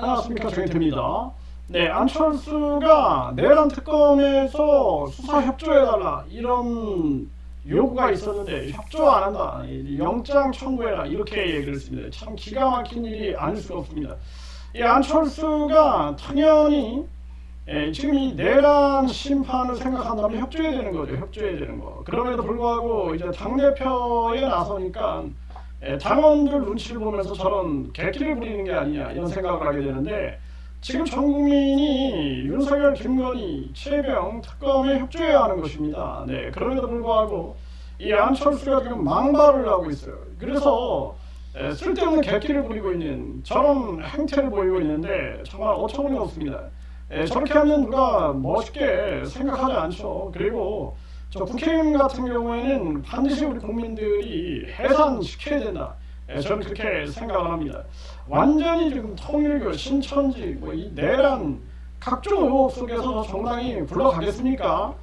안녕하십니까 정혜태입니다. 네, 안철수가 내란 특검에서 수사 협조해달라 이런 요구가 있었는데 협조 안 한다, 영장 청구해라 이렇게 얘기를 했습니다. 참 기가 막힌 일이 아닐 수가 없습니다. 이 안철수가 당연히 예, 지금 이 내란 심판을 생각한다면 협조해야 되는 거죠. 협조해야 되는 거. 그럼에도 불구하고 이제 당 대표에 나서니까 예, 당원들 눈치를 보면서 저런 개끼를 부리는 게 아니냐 이런 생각을 하게 되는데 지금 전 국민이 윤석열, 김건희, 최병 특검에 협조해야 하는 것입니다. 네, 그럼에도 불구하고 이 안철수가 지금 망발을 하고 있어요. 그래서 에, 쓸데없는 개끼를 부리고 있는 저런 행태를 보이고 있는데 정말 어처구니 없습니다. 에, 저렇게 하면 누가 멋있게 생각하지 않죠. 그리고 저 국회의원 같은 경우에는 반드시 우리 국민들이 해산시켜야 된다. 예, 저는 그렇게 생각을 합니다. 완전히 지금 통일교, 신천지, 뭐 이 내란 각종 의혹 속에서 정당이 굴러가겠습니까?